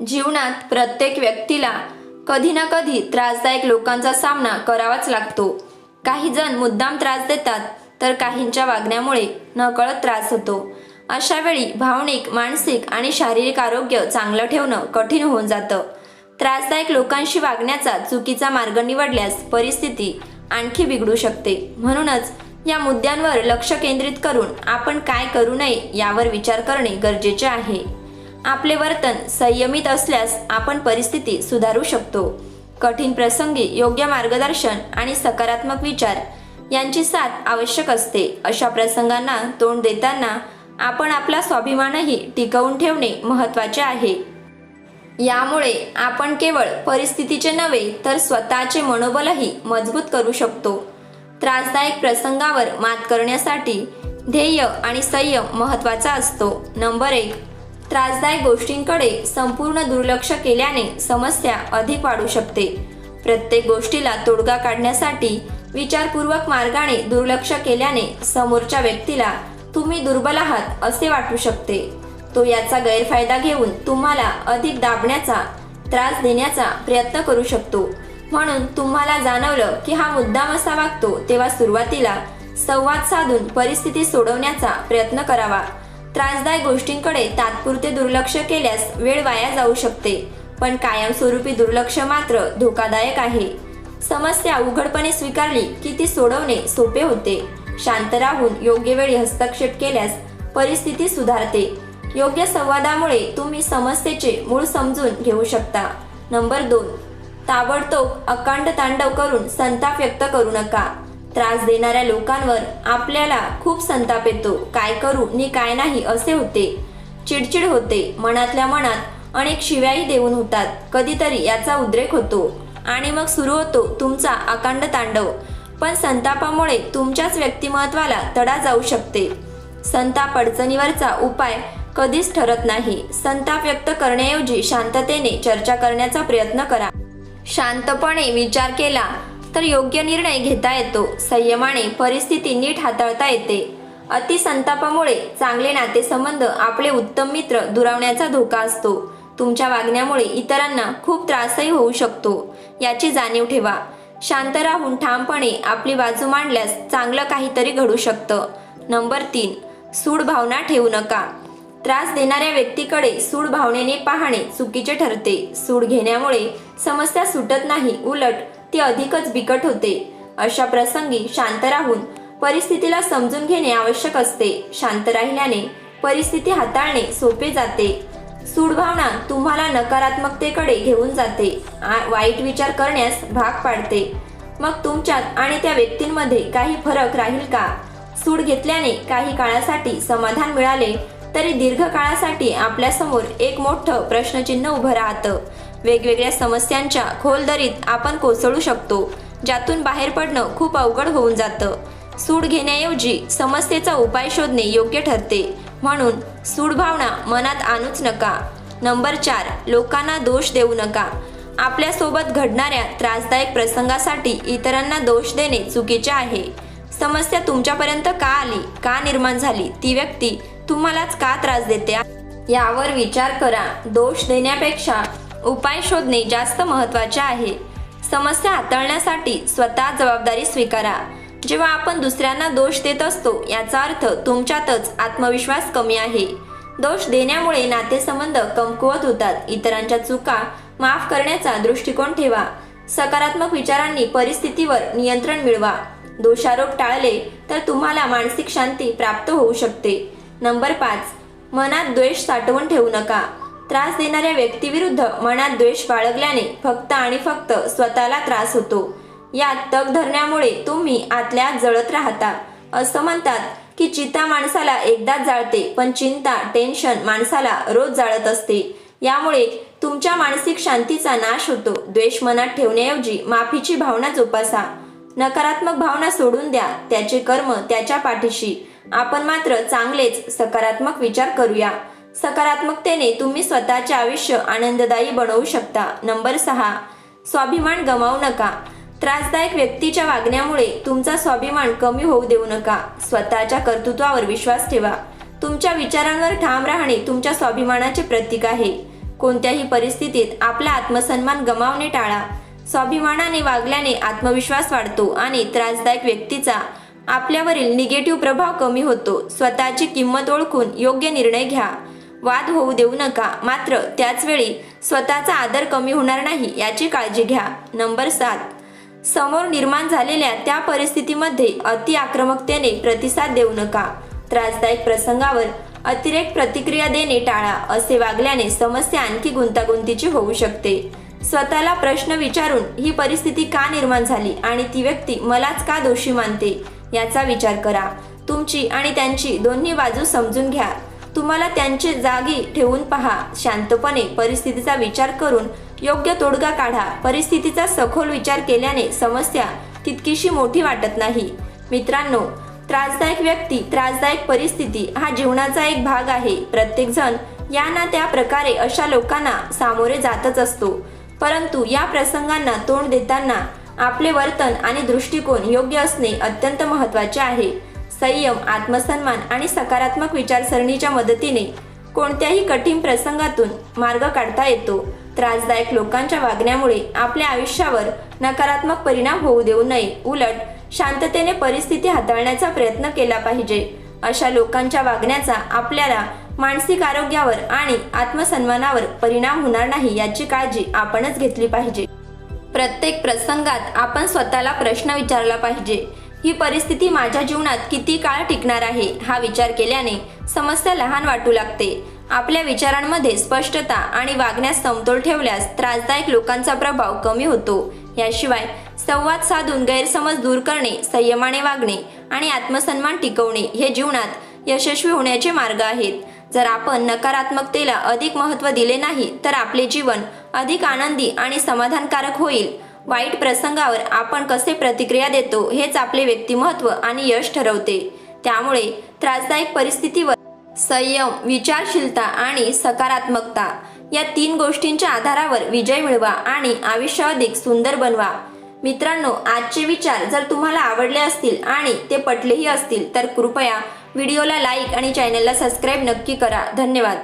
जीवनात प्रत्येक व्यक्तीला कधी ना कधी त्रासदायक लोकांचा सामना करावाच लागतो. काही जण मुद्दाम त्रास देतात तर काहींच्या वागण्यामुळे नकळत त्रास होतो. अशा वेळी भावनिक मानसिक आणि शारीरिक आरोग्य चांगलं ठेवणं कठीण होऊन जातं. त्रासदायक लोकांशी वागण्याचा चुकीचा मार्ग निवडल्यास परिस्थिती आणखी बिघडू शकते. म्हणूनच या मुद्द्यांवर लक्ष केंद्रित करून आपण काय करू नये यावर विचार करणे गरजेचे आहे. आपले वर्तन संयमित असल्यास आपण परिस्थिती सुधारू शकतो. कठीण प्रसंगी योग्य मार्गदर्शन आणि सकारात्मक विचार यांची साथ आवश्यक असते. अशा प्रसंगांना तोंड देताना आपण आपला स्वाभिमानही टिकवून ठेवणे महत्त्वाचे आहे. यामुळे आपण केवळ परिस्थितीचे नव्हे तर स्वतःचे मनोबलही मजबूत करू शकतो. त्रासदायक प्रसंगावर मात करण्यासाठी ध्येय आणि संयम महत्त्वाचा असतो. नंबर एक त्रासदायक गोष्टींकडे संपूर्ण दुर्लक्ष केल्याने समस्या अधिक वाढू शकते. प्रत्येक गोष्टीला तोडगा काढण्यासाठी विचारपूर्वक मार्गाने दुर्लक्ष केल्याने समोरच्या व्यक्तीला तुम्ही दुर्बल आहात असे वाटू शकते. तो याचा गैरफायदा घेऊन तुम्हाला अधिक दाबण्याचा त्रास देण्याचा प्रयत्न करू शकतो. म्हणून तुम्हाला जाणवलं की हा मुद्दाम असा वागतो तेव्हा सुरुवातीला संवाद साधून परिस्थिती सोडवण्याचा प्रयत्न करावा. त्रासदायक गोष्टींकडे तात्पुरते दुर्लक्ष केल्यास वेळ वाया जाऊ शकते. पण कायमस्वरूपी दुर्लक्ष मात्र धोकादायक आहे. समस्या उघडपणे स्वीकारली की ती सोडवणे सोपे होते. शांत राहून योग्य वेळी हस्तक्षेप केल्यास परिस्थिती सुधारते. योग्य संवादामुळे तुम्ही समस्येचे मूळ समजून घेऊ शकता. नंबर दोन. ताबडतोब अकांड तांडव करून संताप व्यक्त करू नका. त्रास देणाऱ्या लोकांवर आपल्याला खूप संताप येतो. काय करू नि काय नाही असे होते. चिडचिड होते. मनातल्या मनात अनेक शिव्याही देऊन होतात. कधीतरी याचा उद्रेक होतो. आणि मग सुरू होतो तुमचा अकांड तांडव. पण संतापामुळे तुमच्याच व्यक्तिमत्वाला तडा जाऊ शकते. संताप अडचणीवरचा उपाय कधीच ठरत नाही. संताप व्यक्त करण्याऐवजी शांततेने चर्चा करण्याचा प्रयत्न करा. शांतपणे विचार केला तर योग्य निर्णय घेता येतो. संयमाने परिस्थिती नीट हाताळता येते. अतिसंतापामुळे चांगले नातेसंबंध आपले उत्तम मित्र दुरावण्याचा धोका असतो. तुमच्या वागण्यामुळे इतरांना खूप त्रासही होऊ शकतो. याची जाणीव ठेवा. शांत राहून ठामपणे आपली बाजू मांडल्यास चांगलं काहीतरी घडू शकतं. नंबर तीन सूड भावना ठेवू नका. त्रास देणाऱ्या व्यक्तीकडे सूड भावनेने पाहणे चुकीचे ठरते. सूड घेण्यामुळे समस्या सुटत नाही. उलट ती अधिकच बिकट होते. अशा प्रसंगी शांत राहून परिस्थितीला समजून घेणे आवश्यक असते. शांत राहिल्याने परिस्थिती हाताळणे सोपे जाते. सूडभावना तुम्हाला नकारात्मकतेकडे घेऊन जाते. वाईट विचार करण्यास भाग पाडते. मग तुमच्यात आणि त्या व्यक्तींमध्ये काही फरक राहील का? सूड घेतल्याने काही काळासाठी समाधान मिळाले तरी दीर्घकाळासाठी आपल्यासमोर एक मोठं प्रश्नचिन्ह उभं राहतं. वेगवेगळ्या समस्यांच्या खोलदरीत आपण कोसळू शकतो ज्यातून बाहेर पडणं खूप अवघड होऊन जातं. सूड घेण्याऐवजी समस्येचा उपाय शोधणे योग्य ठरते. म्हणून सूड भावना मनात आणूच नका. नंबर चार लोकांना दोष देऊ नका. आपल्यासोबत घडणाऱ्या त्रासदायक प्रसंगासाठी इतरांना दोष देणे चुकीचे आहे. समस्या तुमच्यापर्यंत का आली का निर्माण झाली ती व्यक्ती तुम्हालाच का त्रास देते? यावर विचार करा. दोष देण्यापेक्षा उपाय शोधणे जास्त महत्त्वाचे आहे. समस्या हाताळण्यासाठी स्वतः जबाबदारी स्वीकारा. जेव्हा आपण दुसऱ्यांना दोष देत असतो याचा अर्थ तुमच्यातच आत्मविश्वास कमी आहे. दोष देण्यामुळे नातेसंबंध कमकुवत होतात. इतरांच्या चुका माफ करण्याचा दृष्टिकोन ठेवा. सकारात्मक विचारांनी परिस्थितीवर नियंत्रण मिळवा. दोषारोप टाळले तर तुम्हाला मानसिक शांती प्राप्त होऊ शकते. नंबर पाच. मनात द्वेष साठवून ठेवू नका. त्रास देणाऱ्या व्यक्तीविरुद्ध मनात द्वेष बाळगल्याने फक्त आणि फक्त स्वतःला त्रास होतो. यात तग धरण्यामुळे तुम्ही आतल्या जळत राहता. असं म्हणतात की चिता माणसाला एकदाच जाळते पण चिंता टेन्शन माणसाला रोज जाळत असते. यामुळे तुमच्या मानसिक शांतीचा नाश होतो. द्वेष मनात ठेवण्याऐवजी माफीची भावना जोपासा. नकारात्मक भावना सोडून द्या त्याचे कर्म त्याच्या पाठीशी. आपण मात्र चांगलेच सकारात्मक विचार करूया. सकारात्मकतेने तुम्ही स्वतःचे आयुष्य आनंददायी बनवू शकता. नंबर सहा स्वाभिमान गमावू नका. त्रासदायक व्यक्तीच्या वागण्यामुळे तुमचा स्वाभिमान कमी होऊ देऊ नका. स्वतःच्या कर्तृत्वावर विश्वास ठेवा. तुमच्या विचारांवर ठाम राहणे तुमच्या स्वाभिमानाचे प्रतीक आहे. कोणत्याही परिस्थितीत आपला आत्मसन्मान गमावणे टाळा. स्वाभिमानाने वागल्याने आत्मविश्वास वाढतो आणि त्रासदायक व्यक्तीचा आपल्यावरील निगेटिव्ह प्रभाव कमी होतो. स्वतःची किंमत ओळखून योग्य निर्णय घ्या. वाद होऊ देऊ नका. मात्र त्याचवेळी स्वतःचा आदर कमी होणार नाही याची काळजी घ्या. नंबर सात. समोर निर्माण झालेल्या त्या परिस्थितीमध्ये अति आक्रमकतेने प्रतिसाद देऊ नका. त्रासदायक प्रसंगावर अतिरेक प्रतिक्रिया देणे टाळा असे वागल्याने समस्या आणखी गुंतागुंतीची होऊ शकते. स्वतःला प्रश्न विचारून ही परिस्थिती का निर्माण झाली आणि ती व्यक्ती मलाच का दोषी मानते याचा विचार करा. तुमची आणि त्यांची दोन्ही बाजू समजून घ्या. तुम्हाला त्यांचे जागी ठेवून पहा. शांतपणे परिस्थितीचा विचार करून योग्य तोडगा काढा. परिस्थितीचा सखोल विचार केल्याने समस्या तितकीशी मोठी वाटत नाही. मित्रांनो त्रासदायक व्यक्ती त्रासदायक परिस्थिती हा जीवनाचा एक भाग आहे. प्रत्येकजण या ना त्या प्रकारे अशा लोकांना सामोरे जातच असतो. परंतु या प्रसंगांना तोंड देताना आपले वर्तन आणि दृष्टिकोन योग्य असणे अत्यंत महत्त्वाचे आहे. संयम आत्मसन्मान आणि सकारात्मक विचारसरणीच्या मदतीने कोणत्याही कठीण प्रसंगातून मार्ग काढता येतो. त्रासदायक लोकांच्या वागण्यामुळे आपल्या आयुष्यावर नकारात्मक परिणाम होऊ देऊ नये. उलट शांततेने परिस्थिती हाताळण्याचा प्रयत्न केला पाहिजे. अशा लोकांच्या वागण्याचा आपल्याला मानसिक आरोग्यावर आणि आत्मसन्मानावर परिणाम होणार नाही याची काळजी आपणच घेतली पाहिजे. प्रत्येक प्रसंगात आपण स्वतःला प्रश्न विचारला पाहिजे. ही परिस्थिती माझ्या जीवनात किती काळ टिकणार आहे हा विचार केल्याने समस्या लहान वाटू लागते. आपल्या विचारांमध्ये स्पष्टता आणि वागण्यास समतोल ठेवल्यास त्रासदायक लोकांचा प्रभाव कमी होतो. याशिवाय संवाद साधून गैरसमज दूर करणे संयमाने वागणे आणि आत्मसन्मान टिकवणे हे जीवनात यशस्वी होण्याचे मार्ग आहेत. जर आपण नकारात्मकतेला अधिक महत्त्व दिले नाही तर आपले जीवन अधिक आनंदी आणि समाधानकारक होईल. वाईट प्रसंगावर आपण कसे प्रतिक्रिया देतो हेच आपले व्यक्तिमत्व आणि यश ठरवते. त्यामुळे त्रासदायक परिस्थितीवर संयम विचारशीलता आणि सकारात्मकता या तीन गोष्टींच्या आधारावर विजय मिळवा आणि आयुष्य अधिक सुंदर बनवा. मित्रांनो आजचे विचार जर तुम्हाला आवडले असतील आणि ते पटलेही असतील तर कृपया व्हिडिओला लाईक आणि चॅनलला सबस्क्राईब नक्की करा. धन्यवाद.